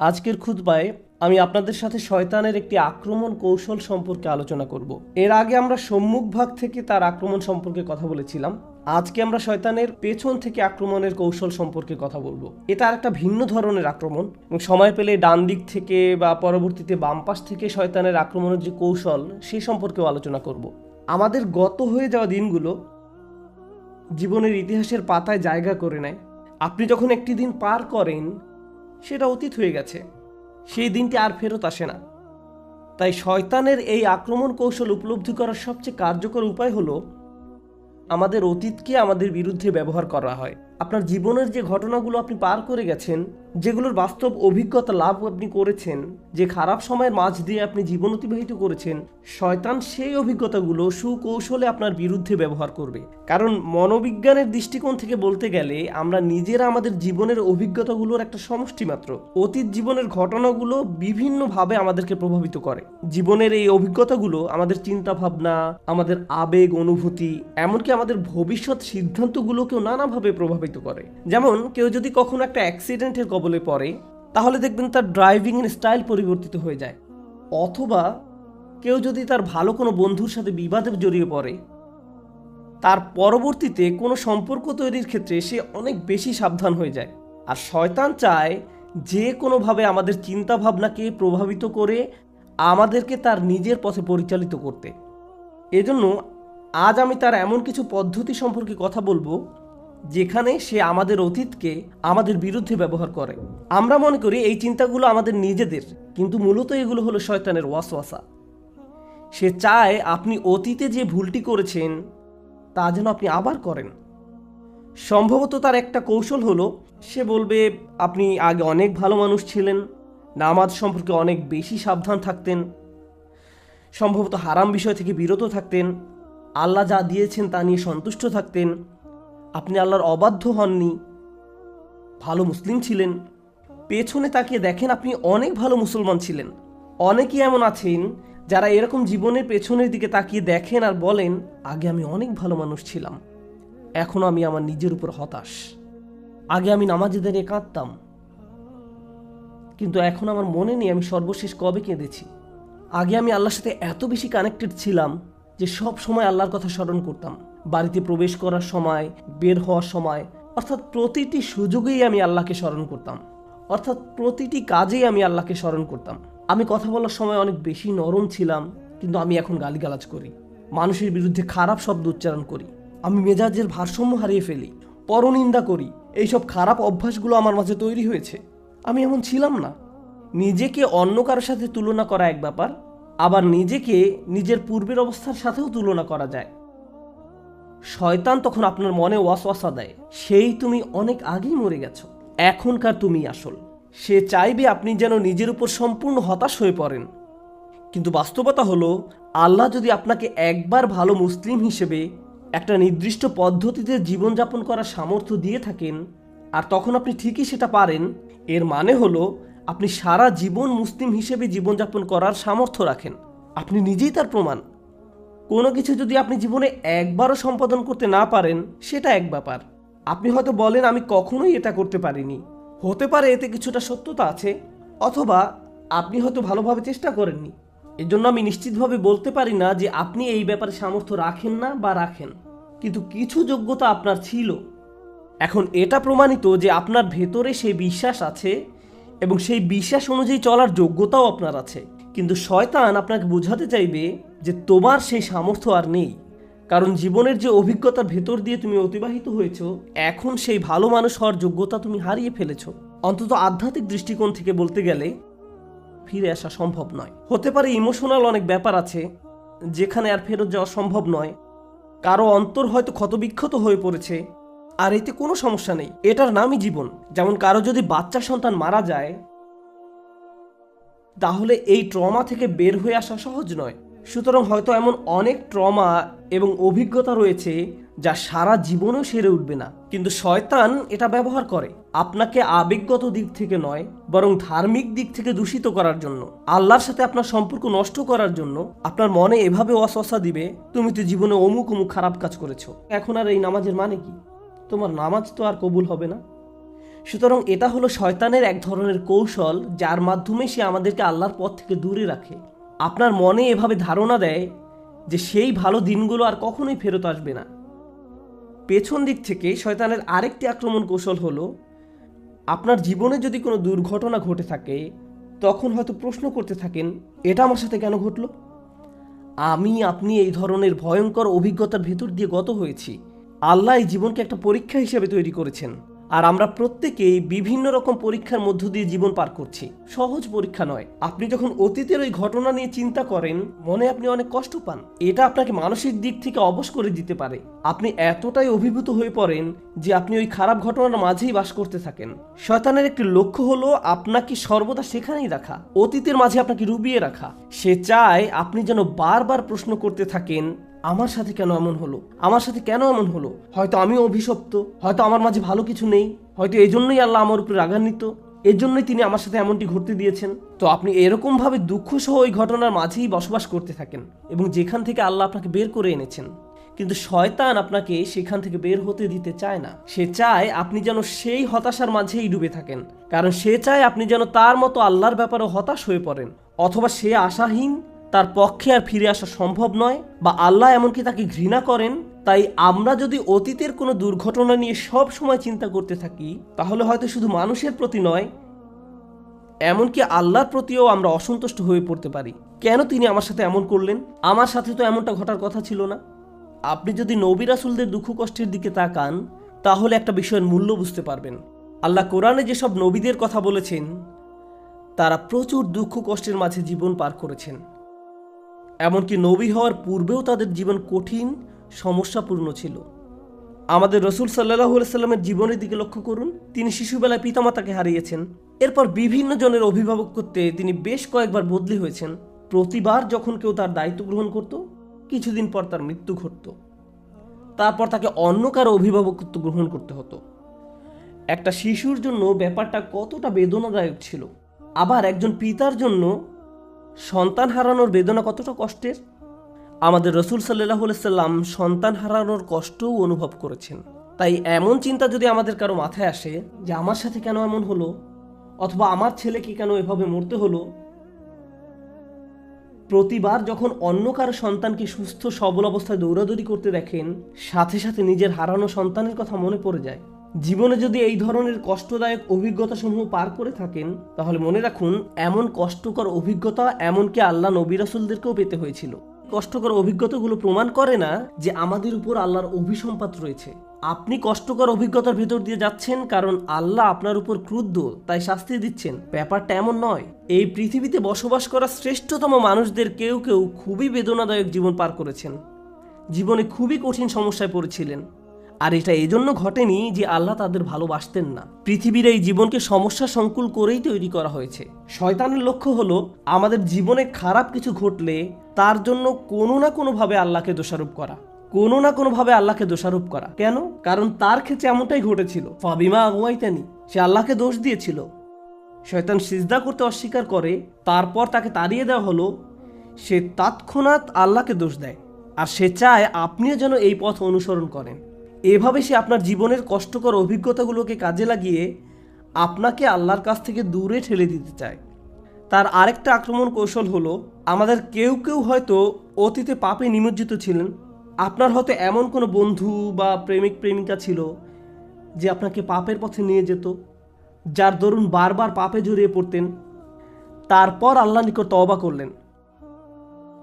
আজকের খুতবায় আমি আপনাদের সাথে শয়তানের একটি আক্রমণ কৌশল সম্পর্কে আলোচনা করব। এর আগে আমরা সম্মুখ ভাগ থেকে তার আক্রমণ সম্পর্কে কথা বলেছিলাম। আজকে আমরা শয়তানের পেছন থেকে আক্রমণের কৌশল সম্পর্কে কথা বলব। এটা একটা ভিন্ন ধরনের আক্রমণ এবং সময় পেলে ডান দিক থেকে বা পরবর্তীতে বাম পাশ থেকে শয়তানের আক্রমণের যে কৌশল, সে সম্পর্কেও আলোচনা করব। আমাদের গত হয়ে যাওয়া দিনগুলো জীবনের ইতিহাসের পাতায় জায়গা করে নেয়। আপনি যখন একটি দিন পার করেন সেটা অতীত হয়ে গেছে। সেই দিনটি আর ফেরত আসে না। তাই শয়তানের এই আক্রমণ কৌশল উপলব্ধি করার সবচেয়ে কার্যকর উপায় হলো, আমাদের অতীতকে আমাদের বিরুদ্ধে ব্যবহার করা হয়। আপনার জীবনের যে ঘটনাগুলো আপনি পার করে গেছেন, যেগুলোর বাস্তব অভিজ্ঞতা লাভ আপনি করেছেন, যে খারাপ সময়ের মাঝ দিয়ে আপনি জীবন অতিবাহিত করেছেন, শয়তান সেই অভিজ্ঞতাগুলো সুকৌশলে আপনার বিরুদ্ধে ব্যবহার করবে। কারণ মনোবিজ্ঞানের দৃষ্টিকোণ থেকে বলতে গেলে, আমরা নিজেরা আমাদের জীবনের অভিজ্ঞতাগুলোর একটা সমষ্টি মাত্র। অতীত জীবনের ঘটনাগুলো বিভিন্নভাবে আমাদেরকে প্রভাবিত করে। জীবনের এই অভিজ্ঞতাগুলো, আমাদের চিন্তা ভাবনা আমাদের আবেগ, অনুভূতি, এমনকি আমাদের ভবিষ্যৎ সিদ্ধান্তগুলোকেও নানাভাবে প্রভাবিত করে। যেমন, কেউ যদি কখনো একটা অ্যাক্সিডেন্টের কবলে পড়ে, তাহলে দেখবেন তার ড্রাইভিংয়ের স্টাইল পরিবর্তিত হয়ে যায়। অথবা, কেউ যদি তার ভালো কোনো বন্ধুর সাথে বিবাদে জড়িয়ে পড়ে, তার পরবর্তীতে কোনো সম্পর্ক তৈরির ক্ষেত্রে সে অনেক বেশি সাবধান হয়ে যায়। আর শয়তান চায় যে কোনোভাবে আমাদের চিন্তা ভাবনাকে প্রভাবিত করে আমাদেরকে তার নিজের পথে পরিচালিত করতে। এজন্য, আজ আমি তার এমন কিছু পদ্ধতি সম্পর্কে কথা বলব যেখানে সে আমাদের অতীতকে আমাদের বিরুদ্ধে ব্যবহার করে। আমরা মনে করি এই চিন্তাগুলো আমাদের নিজেদের, কিন্তু মূলত এগুলো হলো শয়তানের ওয়াসওয়াসা। সে চায় আপনি অতীতে যে ভুলটি করেছেন, তা যেন আপনি আবার করেন। সম্ভবত তার একটা কৌশল হলো, সে বলবে, আপনি আগে অনেক ভালো মানুষ ছিলেন, নামাজ সম্পর্কে অনেক বেশি সাবধান থাকতেন, সম্ভবত হারাম বিষয় থেকে বিরত থাকতেন, আল্লাহ যা দিয়েছেন তা নিয়ে সন্তুষ্ট থাকতেন আপনি আল্লাহর অবাধ্য হননি। ভালো মুসলিম ছিলেন। পেছনে তাকিয়ে দেখেন আপনি অনেক ভালো মুসলমান ছিলেন। অনেকেই এমন আছেন যারা এরকম জীবনের পেছনের দিকে তাকিয়ে দেখেন আর বলেন, আগে আমি অনেক ভালো মানুষ ছিলাম। এখন আমি আমার নিজের উপর হতাশ। আগে আমি নামাজে দাঁড়িয়ে কাঁদতাম। কিন্তু এখন আমার মনে নেই আমি সর্বশেষ কবে কেঁদেছি। আগে আমি আল্লাহর সাথে এত বেশি কানেক্টেড ছিলাম যে সব সময় আল্লাহর কথা স্মরণ করতাম। বাড়িতে প্রবেশ করার সময়, বের হওয়ার সময়, অর্থাৎ প্রতিটি সুযোগেই আমি আল্লাহকে স্মরণ করতাম। অর্থাৎ প্রতিটি কাজেই আমি আল্লাহকে স্মরণ করতাম। আমি কথা বলার সময় অনেক বেশি নরম ছিলাম, কিন্তু আমি এখন গালিগালাজ করি। মানুষের বিরুদ্ধে খারাপ শব্দ উচ্চারণ করি। আমি মেজাজের ভারসাম্য হারিয়ে ফেলি। পরনিন্দা করি। এইসব খারাপ অভ্যাসগুলো আমার মাঝে তৈরি হয়েছে। আমি এমন ছিলাম না। নিজেকে অন্য কারোর সাথে তুলনা করা এক ব্যাপার। আবার নিজেকে নিজের পূর্বের অবস্থার সাথেও তুলনা করা যায়। শয়তান তখন আপনার মনে ওয়াসওয়াসা দেয়, সেই তুমি অনেক আগেই মরে গেছো, এখনকার তুমি আসল। সে চাইবে আপনি যেন নিজের উপর সম্পূর্ণ হতাশ হয়ে পড়েন। কিন্তু বাস্তবতা হলো, আল্লাহ যদি আপনাকে একবার ভালো মুসলিম হিসেবে একটা নির্দিষ্ট পদ্ধতিতে জীবনযাপন করার সামর্থ্য দিয়ে থাকেন, আর তখন আপনি ঠিকই সেটা পারেন, এর মানে হলো আপনি সারা জীবন মুসলিম হিসেবে জীবনযাপন করার সামর্থ্য রাখেন। আপনি নিজেই তার প্রমাণ। কোনো কিছু যদি আপনি জীবনে একবারও সম্পাদন করতে না পারেন, সেটা এক ব্যাপার। আপনি হয়তো বলেন, আমি কখনোই এটা করতে পারিনি। হতে পারে এতে কিছুটা সত্যতা আছে, অথবা আপনি হয়তো ভালোভাবে চেষ্টা করেননি। এজন্য আমি নিশ্চিতভাবে বলতে পারি না যে আপনি এই ব্যাপারে সামর্থ্য রাখেন না বা রাখেন, কিন্তু কিছু যোগ্যতা আপনার ছিল। এখন এটা প্রমাণিত যে আপনার ভেতরে সেই বিশ্বাস আছে এবং সেই বিশ্বাস অনুযায়ী চলার যোগ্যতাও আপনার আছে। কিন্তু শয়তান আপনাকে বোঝাতে চাইবে যে তোমার সেই সামর্থ্য আর নেই। কারণ জীবনের যে অভিজ্ঞতার ভেতর দিয়ে তুমি অতিবাহিত হয়েছ, এখন সেই ভালো মানুষ হওয়ার যোগ্যতা তুমি হারিয়ে ফেলেছ। অন্তত আধ্যাত্মিক দৃষ্টিকোণ থেকে বলতে গেলে ফিরে আসা সম্ভব নয়। হতে পারে ইমোশনাল অনেক ব্যাপার আছে, যেখানে আর ফেরত যাওয়া সম্ভব নয়। কারও অন্তর হয়তো ক্ষতবিক্ষত হয়ে পড়েছে আর এতে কোনো সমস্যা নেই। এটার নামই জীবন। যেমন কারও যদি বাচ্চা সন্তান মারা যায়, তাহলে এই ট্রমা থেকে বের হয়ে আসা সহজ নয়। সুতরাং হয়তো এমন অনেক ট্রমা এবং অভিজ্ঞতা রয়েছে যা সারা জীবনেও সেরে উঠবে না। কিন্তু শয়তান এটা ব্যবহার করে। আপনাকে আবেগগত দিক থেকে নয়, বরং ধার্মিক দিক থেকে দূষিত করার জন্য। আল্লাহর সাথে আপনার সম্পর্ক নষ্ট করার জন্য আপনার মনে এভাবে অসসা দিবে, তুমি তো জীবনে অমুক অমুক খারাপ কাজ করেছ। এখন আর এই নামাজের মানে কি? তোমার নামাজ তো আর কবুল হবে না। সুতরাং এটা হলো শয়তানের এক ধরনের কৌশল, যার মাধ্যমে সে আমাদেরকে আল্লাহর পথ থেকে দূরে রাখে। আপনার মনে এভাবে ধারণা দেয় যে সেই ভালো দিনগুলো আর কখনোই ফেরত আসবে না। পেছন দিক থেকে শয়তানের আরেকটি আক্রমণ কৌশল হলো, আপনার জীবনে যদি কোনো দুর্ঘটনা ঘটে থাকে, তখন হয়তো প্রশ্ন করতে থাকেন, এটা আমার সাথে কেন ঘটলো? আমি, আপনি এই ধরনের ভয়ঙ্কর অভিজ্ঞতার ভেতর দিয়ে গত হয়েছি। আল্লাহ এই জীবনকে একটা পরীক্ষা হিসেবে তৈরি করেছেন। আর আমরা প্রত্যেকেই বিভিন্ন রকম পরীক্ষার মধ্য দিয়ে জীবন পার করছি। সহজ পরীক্ষা নয়। আপনি যখন অতীতের ওই ঘটনা নিয়ে চিন্তা করেন, মনে আপনি অনেক কষ্ট পান। এটা আপনাকে মানসিক দিক থেকে অবশ করে দিতে পারে। আপনি এতটাই অভিভূত হয়ে পড়েন যে আপনি ওই খারাপ ঘটনার মাঝেই বাস করতে থাকেন। শয়তানের একটি লক্ষ্য হলো আপনাকে সর্বদা সেখানেই রাখা। অতীতের মাঝে আপনাকে ডুবিয়ে রাখা। সে চায় আপনি যেন বারবার প্রশ্ন করতে থাকেন আমার সাথে কেন এমন হলো? আমার সাথে কেন এমন হলো? হয়তো আমি অভিশপ্ত, হয়তো আমার মাঝে ভালো কিছু নেই, হয়তো এই জন্যই আল্লাহ আমার উপরে রাগান্বিত, এর জন্যই তিনি আমার সাথে এমনটি ঘটতে দিয়েছেন। তো আপনি এরকম ভাবে দুঃখ সহ ওই ঘটনার মাঝেই বসবাস করতে থাকেন এবং যেখান থেকে আল্লাহ আপনাকে বের করে এনেছেন। কিন্তু শয়তান আপনাকে সেখান থেকে বের হতে দিতে চায় না। সে চায় আপনি যেন সেই হতাশার মাঝেই ডুবে থাকেন। কারণ সে চায় আপনি যেন তার মতো আল্লাহর ব্যাপারে হতাশ হয়ে পড়েন। অথবা সে আশাহীন তার পক্ষে আর ফিরে আসা সম্ভব নয় বা আল্লাহ এমনকি তাকে ঘৃণা করেন, তাই আমরা যদি অতীতের কোনো দুর্ঘটনা নিয়ে সব সময় চিন্তা করতে থাকি, তাহলে হয়তো শুধু মানুষের প্রতি নয়, এমনকি আল্লাহর প্রতিও আমরা অসন্তুষ্ট হয়ে পড়তে পারি। কেন তিনি আমার সাথে এমন করলেন? আমার সাথে তো এমনটা ঘটার কথা ছিল না। আপনি যদি নবী রাসুলদের দুঃখ কষ্টের দিকে তাকান, তাহলে একটা বিষয়ের মূল্য বুঝতে পারবেন। আল্লাহ কোরআনে যেসব নবীদের কথা বলেছেন, তারা প্রচুর দুঃখ কষ্টের মাঝে জীবন পার করেছেন। এমনকি নবী হওয়ার পূর্বেও তাদের জীবন কঠিন, সমস্যাপূর্ণ ছিল। আমাদের রসুল সাল্লাহ সাল্লামের জীবনের দিকে লক্ষ্য করুন, তিনি শিশুবেলায় পিতামাতাকে হারিয়েছেন। এরপর বিভিন্ন জনের অভিভাবক করতে তিনি বেশ কয়েকবার বদলি হয়েছেন। প্রতিবার যখন কেউ তার দায়িত্ব গ্রহণ করত, কিছুদিন পর তার মৃত্যু ঘটত। তারপর তাকে অন্য কারও অভিভাবকত্ব গ্রহণ করতে হতো। একটা শিশুর জন্য ব্যাপারটা কতটা বেদনাদায়ক ছিল। আবার একজন পিতার জন্য সন্তান হারানোর বেদনা কতটা কষ্টের? আমাদের রসুল সাল্লাহ সাল্লাম সন্তান হারানোর কষ্টও অনুভব করেছেন। তাই এমন চিন্তা যদি আমাদের কারও মাথায় আসে যে আমার সাথে কেন এমন হলো, অথবা আমার ছেলেকে কেন এভাবে মরতে হলো, প্রতিবার যখন অন্য কারও সন্তানকে সুস্থ সবল অবস্থায় দৌড়াদৌড়ি করতে দেখেন, সাথে সাথে নিজের হারানো সন্তানের কথা মনে পড়ে যায়। জীবনে যদি এই ধরনের কষ্টদায়ক অভিজ্ঞতাসমূহ পার করে থাকেন, তাহলে মনে রাখুন, এমন কষ্টকর অভিজ্ঞতা এমনকি আল্লাহ নবী রাসুলদেরকেও পেতে হয়েছিল। কষ্টকর অভিজ্ঞতাগুলো প্রমাণ করে না যে আমাদের উপর আল্লাহর অভিসম্পাত রয়েছে। আপনি কষ্টকর অভিজ্ঞতার ভেতর দিয়ে যাচ্ছেন কারণ আল্লাহ আপনার উপর ক্রুদ্ধ, তাই শাস্তি দিচ্ছেন। ব্যাপারটা এমন নয়। এই পৃথিবীতে বসবাস করা শ্রেষ্ঠতম মানুষদের কেউ কেউ খুবই বেদনাদায়ক জীবন পার করেছেন। জীবনে খুবই কঠিন সমস্যায় পড়েছিলেন। আর এটা এজন্য ঘটেনি যে আল্লাহ তাদের ভালোবাসতেন না। পৃথিবীর এই জীবনকে সমস্যা সংকুল করেই তৈরি করা হয়েছে। শয়তানের লক্ষ্য হলো আমাদের জীবনে খারাপ কিছু ঘটলে তার জন্য কোনো না কোনোভাবে আল্লাহকে দোষারোপ করা। কোনো না কোনোভাবে আল্লাহকে দোষারোপ করা। কেন? কারণ তার ক্ষেত্রে এমনটাই ঘটেছিল। ফাবিমা আগুয়াইতানি, সে আল্লাহকে দোষ দিয়েছিল। শয়তান সিজদা করতে অস্বীকার করে, তারপর তাকে তাড়িয়ে দেওয়া হলো, সে তৎক্ষণাৎ আল্লাহকে দোষ দেয়। আর সে চায় আপনিও যেন এই পথ অনুসরণ করেন। এভাবে সে আপনার জীবনের কষ্টকর অভিজ্ঞতাগুলোকে কাজে লাগিয়ে আপনাকে আল্লাহর কাছ থেকে দূরে ঠেলে দিতে চায়। তার আরেকটা আক্রমণ কৌশল হলো, আমাদের কেউ কেউ হয়তো অতীতে পাপে নিমজ্জিত ছিলেন। আপনার হয়তো এমন কোনো বন্ধু বা প্রেমিক, প্রেমিকা ছিল যে আপনাকে পাপের পথে নিয়ে যেত, যার দরুন বারবার পাপে জড়িয়ে পড়তেন। তারপর আল্লাহ নিকট তওবা করলেন।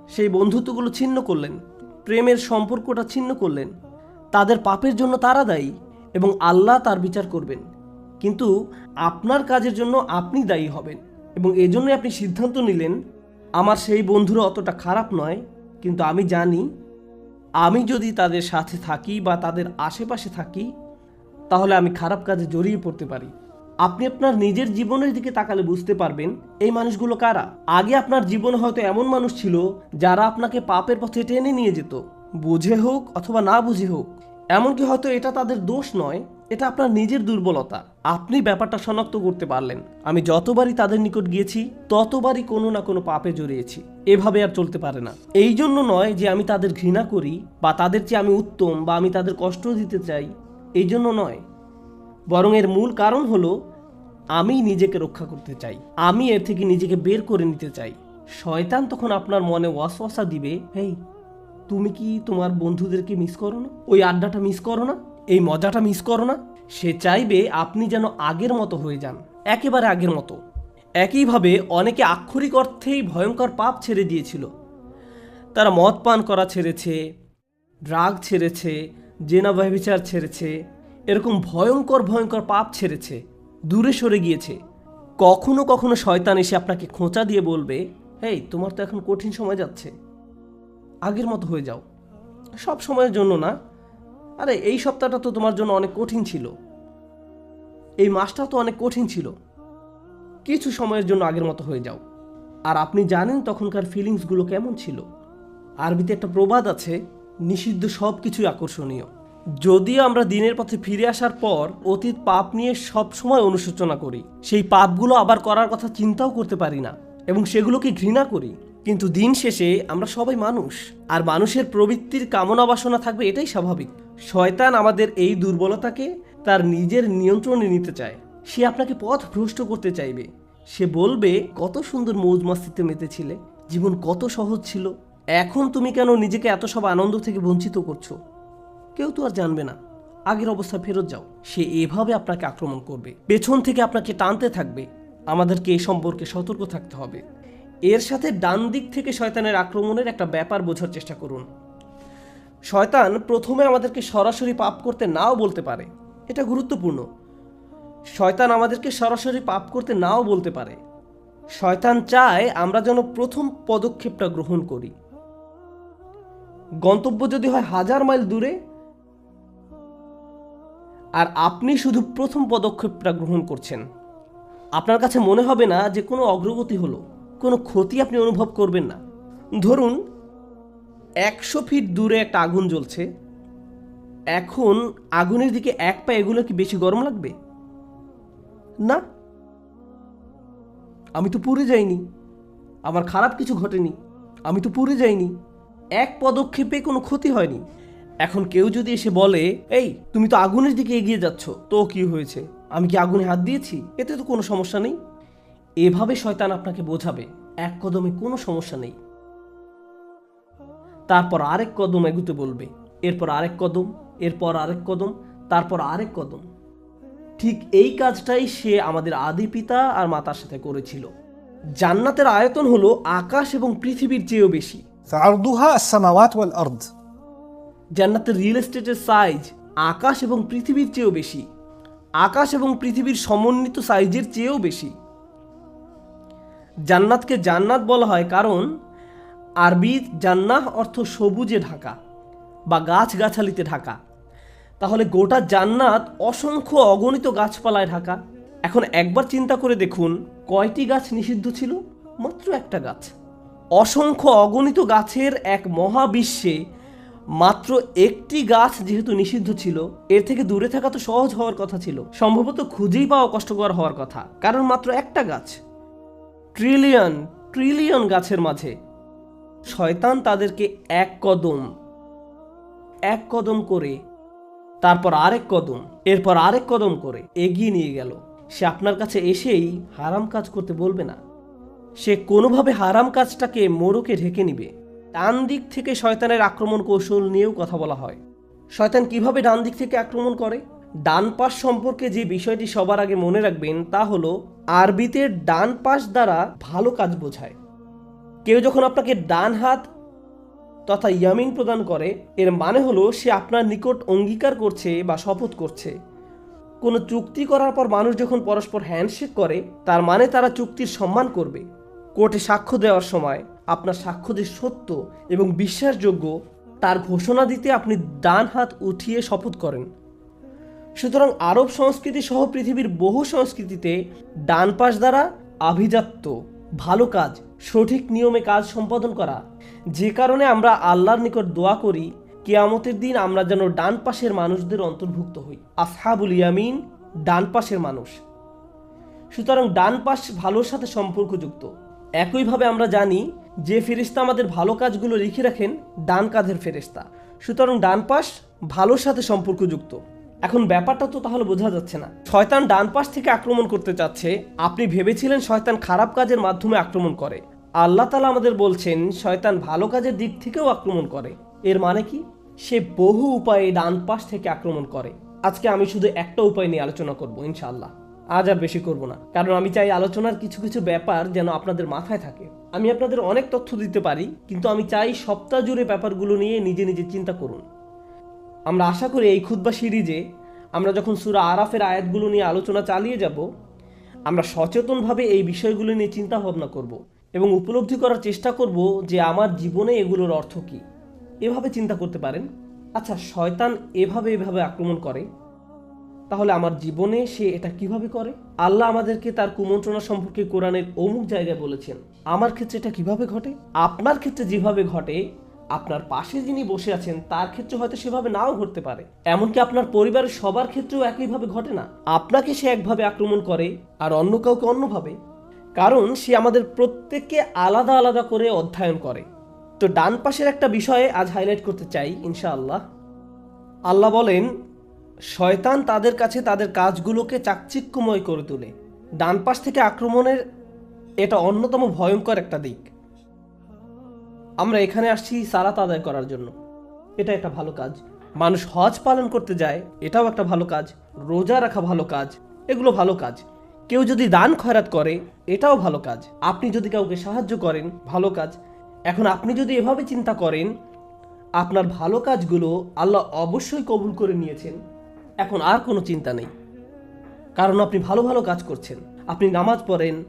সেই বন্ধুত্বগুলো ছিন্ন করলেন। প্রেমের সম্পর্কটা ছিন্ন করলেন। তাদের পাপের জন্য তারা দায়ী এবং আল্লাহ তার বিচার করবেন। কিন্তু আপনার কাজের জন্য আপনি দায়ী হবেন এবং এজন্যই আপনি সিদ্ধান্ত নিলেন, আমার সেই বন্ধুরা অতটা খারাপ নয়, কিন্তু আমি জানি, আমি যদি তাদের সাথে থাকি বা তাদের আশেপাশে থাকি, তাহলে আমি খারাপ কাজে জড়িয়ে পড়তে পারি। আপনি আপনার নিজের জীবনের দিকে তাকালে বুঝতে পারবেন, এই মানুষগুলো কারা? আগে আপনার জীবনে হয়তো এমন মানুষ ছিল যারা আপনাকে পাপের পথে টেনে নিয়ে যেত। বুঝে হোক অথবা না বুঝে হোক, এমনকি হয়তো এটা তাদের দোষ নয়, এটা আপনার নিজের দুর্বলতা। আপনি ব্যাপারটা শনাক্ত করতে পারলেন। আমি যতবারই তাদের নিকট গিয়েছি, ততবারই কোনো না কোনো পাপে জড়িয়েছি। এভাবে আর চলতে পারে না। এই জন্য নয় যে আমি তাদের ঘৃণা করি, বা তাদের চেয়ে আমি উত্তম, বা আমি তাদের কষ্ট দিতে চাই। এই জন্য নয়। বরং এর মূল কারণ হলো, আমি নিজেকে রক্ষা করতে চাই। আমি এর থেকে নিজেকে বের করে নিতে চাই। শয়তান তখন আপনার মনে ওয়াসওয়াসা দিবে, হেই তুমি কি তোমার বন্ধুদেরকে মিস করো না? ওই আড্ডাটা মিস করো না? এই মজাটা মিস করো না? সে চাইবে আপনি যেন আগের মতো হয়ে যান, একেবারে আগের মতো। একইভাবে অনেকে আক্ষরিক অর্থেই ভয়ঙ্কর পাপ ছেড়ে দিয়েছিল। তারা মদ পান করা ছেড়েছে ড্রাগ ছেড়েছে, জেনা ব্যভিচার ছেড়েছে, এরকম ভয়ঙ্কর ভয়ঙ্কর পাপ ছেড়েছে, দূরে সরে গিয়েছে। কখনো কখনো শয়তান এসে আপনাকে খোঁচা দিয়ে বলবে, হেই, তোমার তো এখন কঠিন সময় যাচ্ছে। আগের মতো হয়ে যাও। সব সময়ের জন্য না। আরে, এই সপ্তাহটা তো তোমার জন্য অনেক কঠিন ছিল। এই মাসটা তো অনেক কঠিন ছিল। কিছু সময়ের জন্য আগের মতো হয়ে যাও। আর আপনি জানেন তখনকার ফিলিংসগুলো কেমন ছিল। আরবিতে একটা প্রবাদ আছে, নিষিদ্ধ সব কিছুই আকর্ষণীয়। যদিও আমরা দিনের পথে ফিরে আসার পর অতীত পাপ নিয়ে সব সময় অনুশোচনা করি, সেই পাপগুলো আবার করার কথা চিন্তাও করতে পারি না, এবং সেগুলোকে ঘৃণা করি। কিন্তু দিন শেষে আমরা সবাই মানুষ। আর মানুষের প্রবৃত্তির কামনা বাসনা থাকবে এটাই স্বাভাবিক। শয়তান আমাদের এই দুর্বলতাকে তার নিজের নিয়ন্ত্রণে নিতে চায়। সে আপনাকে পথ ভ্রষ্ট করতে চাইবে। সে বলবে, কত সুন্দর মৌজ মাস্তিতে মেতেছিলে। জীবন কত সহজ ছিল। এখন তুমি কেন নিজেকে এত সব আনন্দ থেকে বঞ্চিত করছ? কেউ তো আর জানবে না। আগের অবস্থা ফেরত যাও। সে এভাবে আপনাকে আক্রমণ করবে। পেছন থেকে আপনাকে টানতে থাকবে। আমাদেরকে এ সম্পর্কে সতর্ক থাকতে হবে। এর সাথে ডান দিক থেকে শয়তানের আক্রমণের একটা ব্যাপার বোঝার চেষ্টা করুন। শয়তান প্রথমে আমাদেরকে সরাসরি পাপ করতে নাও বলতে পারে। এটা গুরুত্বপূর্ণ। শয়তান আমাদেরকে সরাসরি পাপ করতে নাও বলতে পারে। শয়তান চায় আমরা যেন প্রথম পদক্ষেপটা গ্রহণ করি। গন্তব্য যদি হয় হাজার মাইল দূরে, আর আপনি শুধু প্রথম পদক্ষেপটা গ্রহণ করছেন। আপনার কাছে মনে হবে না যে কোনো অগ্রগতি হলো। কোনো ক্ষতি আপনি অনুভব করবেন না। ধরুন, একশো ফিট দূরে একটা আগুন জ্বলছে। এখন আগুনের দিকে এক পা এগুলো কি বেশি গরম লাগবে? না। আমি তো পুড়ে যাইনি। আমার খারাপ কিছু ঘটেনি। আমি তো পুড়ে যাইনি। এক পদক্ষেপে কোনো ক্ষতি হয়নি। এখন কেউ যদি এসে বলে, এই, তুমি তো আগুনের দিকে এগিয়ে যাচ্ছ, তো কি হয়েছে? আমি কি আগুনে হাত দিয়েছি? এতে তো কোনো সমস্যা নেই। এভাবে শয়তান আপনাকে বোঝাবে এক কদমে কোনো সমস্যা নেই। তারপর আরেক কদম এগুতে বলবে এরপর আরেক কদম এরপর আরেক কদম তারপর আরেক কদম। ঠিক এই কাজটাই সে আমাদের আদি পিতা আর মাতার সাথে করেছিল। জান্নাতের আয়তন হলো আকাশ এবং পৃথিবীর চেয়েও বেশি। জান্নাতের রিয়েল এস্টেটের সাইজ আকাশ এবং পৃথিবীর চেয়েও বেশি। আকাশ এবং পৃথিবীর সমন্বিত সাইজের চেয়েও বেশি। জান্নাতকে জান্নাত বলা হয় কারণ আরবি জান্নাহ অর্থ সবুজে ঢাকা বা গাছগাছালিতে ঢাকা। তাহলে গোটা জান্নাত অসংখ্য অগণিত গাছপালায় ঢাকা। এখন একবার চিন্তা করে দেখুন, কয়টি গাছ নিষিদ্ধ ছিল? মাত্র একটা গাছ। অসংখ্য অগণিত গাছের এক মহাবিশ্বে মাত্র একটি গাছ যেহেতু নিষিদ্ধ ছিল, এর থেকে দূরে থাকা তো সহজ হওয়ার কথা ছিল। সম্ভবত খুঁজেই পাওয়া কষ্টকর হওয়ার কথা। কারণ মাত্র একটা গাছ। ট্রিলিয়ন ট্রিলিয়ন গাছের মাঝে। শয়তান তাদেরকে এক কদম এক কদম করে, তারপর আরেক কদম, এরপর আরেক কদম করে এগিয়ে নিয়ে গেল। সে আপনার কাছে এসেই হারাম কাজ করতে বলবে না। সে কোনোভাবে হারাম কাজটাকে মোড়কে ঢেকে নিবে। ডান দিক থেকে শয়তানের আক্রমণ কৌশল নিয়েও কথা বলা হয়। শয়তান কীভাবে ডান দিক থেকে আক্রমণ করে? ডান পাশ সম্পর্কে যে বিষয়টি সবার আগে মনে রাখবেন তা হলো আরবিতে ডান পাশ দ্বারা ভালো কাজ বোঝায়। কেউ যখন আপনাকে ডান হাত তথা ইয়ামিন প্রদান করে, এর মানে হলো সে আপনার নিকট অঙ্গীকার করছে বা শপথ করছে। কোনো চুক্তি করার পর মানুষ যখন পরস্পর হ্যান্ডশেক করে, তার মানে তারা চুক্তির সম্মান করবে। কোর্টে সাক্ষ্য দেওয়ার সময় আপনার সাক্ষ্য যে সত্য এবং বিশ্বাসযোগ্য, তার ঘোষণা দিতে আপনি ডান হাত উঠিয়ে শপথ করেন। সুতরাং আরব সংস্কৃতি সহ পৃথিবীর বহু সংস্কৃতিতে ডান পাশ দ্বারা আভিজাত্য, ভালো কাজ, সঠিক নিয়মে কাজ সম্পাদন করা। যে কারণে আমরা আল্লাহর নিকট দোয়া করি, কেয়ামতের দিন আমরা যেন ডান পাশের মানুষদের অন্তর্ভুক্ত হই। আসহাবুল ইয়ামিন ডান পাশের মানুষ। সুতরাং ডান পাশ ভালোর সাথে সম্পর্কযুক্ত। একইভাবে আমরা জানি যে ফেরিস্তা আমাদের ভালো কাজগুলো লিখে রাখেন, ডান কাঁধের ফেরিস্তা সুতরাং ডান পাশ ভালোর সাথে সম্পর্কযুক্ত। এখন ব্যাপারটা তো তাহলে বোঝা যাচ্ছে না। শয়তান ডান পাশ থেকে আক্রমণ করতে চাচ্ছে। আপনি ভেবেছিলেন শয়তান খারাপ কাজের মাধ্যমে আক্রমণ করে। আল্লাহ তালা আমাদের বলছেন, শয়তান ভালো কাজের দিক থেকেও আক্রমণ করে। এর মানে কি? সে বহু উপায়ে ডান পাশ থেকে আক্রমণ করে। আজকে আমি শুধু একটা উপায় নিয়ে আলোচনা করব, ইনশাআল্লাহ। আজ আর বেশি করব না। কারণ আমি চাই আলোচনার কিছু কিছু ব্যাপার যেন আপনাদের মাথায় থাকে। আমি আপনাদের অনেক তথ্য দিতে পারি, কিন্তু আমি চাই সপ্তাহ জুড়ে ব্যাপারগুলো নিয়ে নিজে নিজে চিন্তা করুন। আমরা আশা করি এই খুদ্া সিরিজে আমরা যখন সুরা আরাফের আয়াতগুলো নিয়ে আলোচনা চালিয়ে যাব, আমরা সচেতনভাবে এই বিষয়গুলো নিয়ে চিন্তা ভাবনা করব এবং উপলব্ধি করার চেষ্টা করব যে আমার জীবনে এগুলোর অর্থ কী। এভাবে চিন্তা করতে পারেন? আচ্ছা শয়তান এভাবে এভাবে আক্রমণ করে, তাহলে আমার জীবনে সে এটা কীভাবে করে? আল্লাহ আমাদেরকে তার কুমন্ত্রণা সম্পর্কে কোরআনের অমুক জায়গায় বলেছেন, আমার ক্ষেত্রে এটা কীভাবে ঘটে? আপনার ক্ষেত্রে যেভাবে ঘটে আপনার পাশে যিনি বসে আছেন, তার ক্ষেত্রে হয়তো সেভাবে নাও ঘটতে পারে। এমনকি আপনার পরিবারের সবার ক্ষেত্রেও একইভাবে ঘটে না। আপনাকে সে একভাবে আক্রমণ করে আর অন্য কাউকে অন্যভাবে। কারণ সে আমাদের প্রত্যেককে আলাদা আলাদা করে অধ্যয়ন করে। তো ডান পাশের একটা বিষয়ে আজ হাইলাইট করতে চাই, ইনশাআল্লাহ। আল্লাহ বলেন, শয়তান তাদের কাছে তাদের কাজগুলোকে চাকচিক্যময় করে তোলে। ডান পাশ থেকে আক্রমণের এটা অন্যতম ভয়ঙ্কর একটা দিক। আমরা এখানে আসছি সালাত আদায় করার জন্য। এটা একটা ভালো কাজ। মানুষ হজ পালন করতে যায়, এটাও একটা ভালো কাজ। রোজা রাখা ভালো কাজ, এগুলো ভালো কাজ। কেউ যদি দান খয়রাত করে, এটাও ভালো কাজ। আপনি যদি কাউকে সাহায্য করেন, ভালো কাজ। এখন আপনি যদি এভাবে চিন্তা করেন, আপনার ভালো কাজগুলো আল্লাহ অবশ্যই কবুল করে নিয়েছেন। এখন আর কোনো চিন্তা নেই। কারণ আপনি ভালো ভালো কাজ করছেন। আপনি নামাজ পড়েন।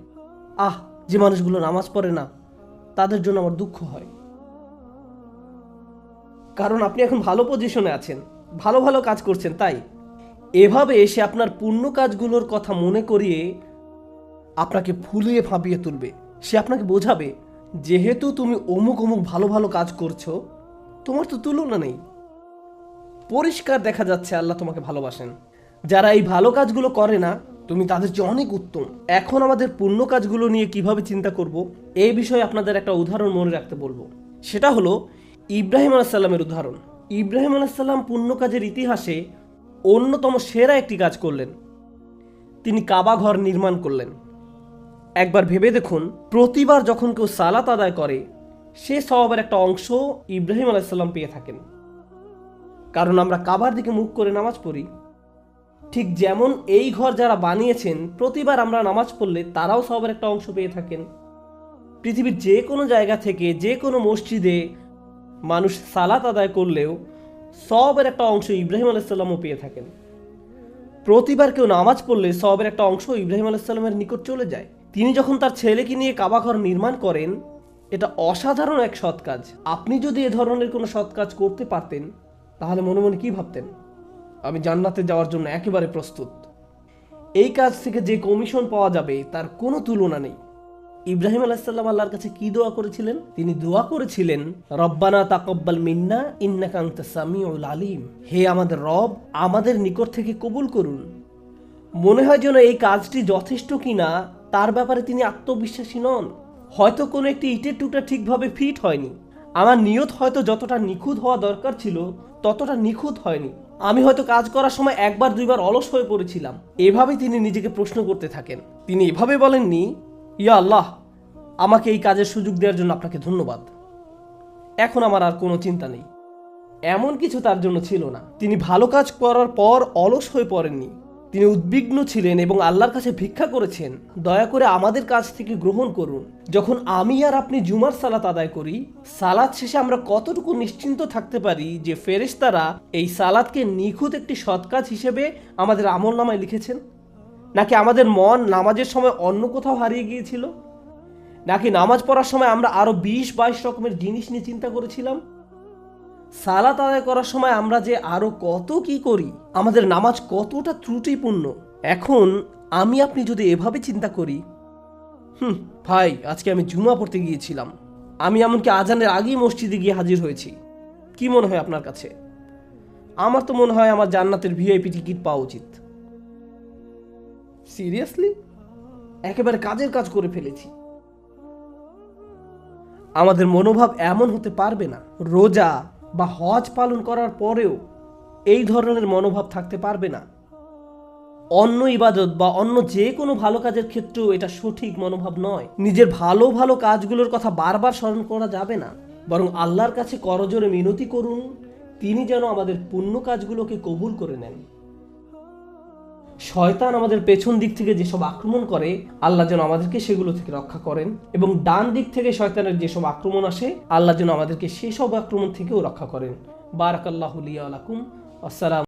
আহ, যে মানুষগুলো নামাজ পড়ে না, তাদের জন্য আমার দুঃখ হয়। কারণ আপনি এখন ভালো পজিশনে আছেন। ভালো ভালো কাজ করছেন, তাই? এভাবে এসে আপনার পূর্ণ কাজগুলোর কথা মনে করিয়ে আপনাকে ফুলিয়ে ফাঁপিয়ে তুলবে। সে আপনাকে বোঝাবে, যেহেতু তুমি অমুক অমুক ভালো ভালো কাজ করছ, তোমার তো তুলনা নেই। পরিষ্কার দেখা যাচ্ছে আল্লাহ তোমাকে ভালোবাসেন। যারা এই ভালো কাজগুলো করে না, তুমি তাদের চেয়ে অনেক উত্তম। এখন আমাদের পূর্ণ কাজগুলো নিয়ে কীভাবে চিন্তা করব এই বিষয়ে আপনাদের একটা উদাহরণ মনে রাখতে বলব। সেটা হলো ইব্রাহিম আলাইসাল্লামের উদাহরণ। ইব্রাহিম আলাইসাল্লাম পুণ্য কাজের ইতিহাসে অন্যতম সেরা একটি কাজ করলেন। তিনি কাবা ঘর নির্মাণ করলেন। একবার ভেবে দেখুন, প্রতিবার যখন কেউ সালাত আদায় করে, সে স্বভাবের একটা অংশ ইব্রাহিম আলাইসাল্লাম পেয়ে থাকেন। কারণ আমরা কাবার দিকে মুখ করে নামাজ পড়ি। ঠিক যেমন এই ঘর যারা বানিয়েছেন, প্রতিবার আমরা নামাজ পড়লে তারাও সবার একটা অংশ পেয়ে থাকেন। পৃথিবীর যে কোনো জায়গা থেকে যে কোনো মসজিদে মানুষ সালাত আদায় করলেও সবের একটা অংশ ইব্রাহিম আলাইসাল্লামও পেয়ে থাকেন। প্রতিবার কেউ নামাজ পড়লে সবের একটা অংশ ইব্রাহিম আলাইসাল্লামের নিকট চলে যায়। তিনি যখন তার ছেলেকে নিয়ে কাবাঘর নির্মাণ করেন, এটা অসাধারণ এক সৎ কাজ। আপনি যদি এ ধরনের কোনো সৎ কাজ করতে পারতেন, তাহলে মনে মনে কী ভাবতেন? আমি জান্নাতে যাওয়ার জন্য একেবারে প্রস্তুত। এই কাজ থেকে যে কমিশন পাওয়া যাবে, তার কোনো তুলনা নেই। ইব্রাহিম আলাহিসাল্লাম আল্লাহর কাছে কি দোয়া করেছিলেন? তিনি দোয়া করেছিলেন, রব্বানা তাকব্বাল মিন্না, ইন্নাকা আনতা সামিউল আলিম। হে আমাদের রব, আমাদের নিকট থেকে কবুল করুন। মনে হয় যেন এই কাজটি যথেষ্ট কিনা, তার ব্যাপারে তিনি আত্মবিশ্বাসী নন। হয়তো কোনো একটি ইটের টুকরা ঠিকভাবে ফিট হয়নি। আমার নিয়ত হয়তো যতটা নিখুঁত হওয়া দরকার ছিল, ততটা নিখুঁত হয়নি। আমি হয়তো কাজ করার সময় একবার, দুইবার অলস হয়ে পড়েছিলাম। এভাবে তিনি নিজেকে প্রশ্ন করতে থাকেন। তিনি এভাবে বলেননি ইয়া আল্লাহ, আমাকে এই কাজের সুযোগ দেওয়ার জন্য আপনাকে ধন্যবাদ। এখন আমার আর কোনো চিন্তা নেই। এমন কিছু তার জন্য ছিল না। তিনি ভালো কাজ করার পর অলস হয়ে পড়েননি। তিনি উদ্বিগ্ন ছিলেন এবং আল্লাহর কাছে ভিক্ষা করেছেন। দয়া করে আমাদের কাছ থেকে গ্রহণ করুন। যখন আমি আর আপনি জুমার সালাত আদায় করি, সালাত শেষে আমরা কতটুকু নিশ্চিন্ত থাকতে পারি যে ফেরেশতারা এই সালাদকে নিখুঁত একটি সৎ কাজ হিসেবে আমাদের আমল নামায় লিখেছেন? নাকি আমাদের মন নামাজের সময় অন্য কোথাও হারিয়ে গিয়েছিল? নাকি নামাজ পড়ার সময় আমরা আরও বিশ বাইশ রকমের জিনিস নিয়ে চিন্তা করেছিলাম? সালাত আদায় করার সময় আমরা যে আরও কত কি করি, আমাদের নামাজ কতটা ত্রুটিপূর্ণ? এখন আমি আপনি যদি এভাবে চিন্তা করি, হুম, ভাই, আজকে আমি জুমা পড়তে গিয়েছিলাম। আমি এমনকি আজানের আগেই মসজিদে গিয়ে হাজির হয়েছি। কি মনে হয় আপনার কাছে? আমার তো মনে হয় আমার জান্নাতের ভিআইপি টিকিট পাওয়া উচিত। সিরিয়াসলি একেবারে কাজের কাজ করে ফেলেছি। আমাদের মনোভাব এমন হতে পারবে না। রোজা বা হজ পালন করার পরেও এই ধরনের মনোভাব থাকতে পারবে না। অন্য ইবাদত বা অন্য যে কোনো ভালো কাজের ক্ষেত্রেও এটা সঠিক মনোভাব নয়। নিজের ভালো ভালো কাজগুলোর কথা বারবার স্মরণ করা যাবে না। বরং আল্লাহর কাছে করজোরে মিনতি করুন। তিনি যেন আমাদের পুণ্য কাজগুলোকে কবুল করে নেন। শয়তান আমাদের পেছন দিক থেকে যেসব আক্রমণ করে, আল্লাহ যেন আমাদেরকে সেগুলো থেকে রক্ষা করেন। এবং ডান দিক থেকে শয়তানের যেসব আক্রমণ আসে, আল্লাহ যেন আমাদেরকে সেসব আক্রমণ থেকেও রক্ষা করেন। বারাকাল্লাহুলিয়া আলাকুম আসসালাম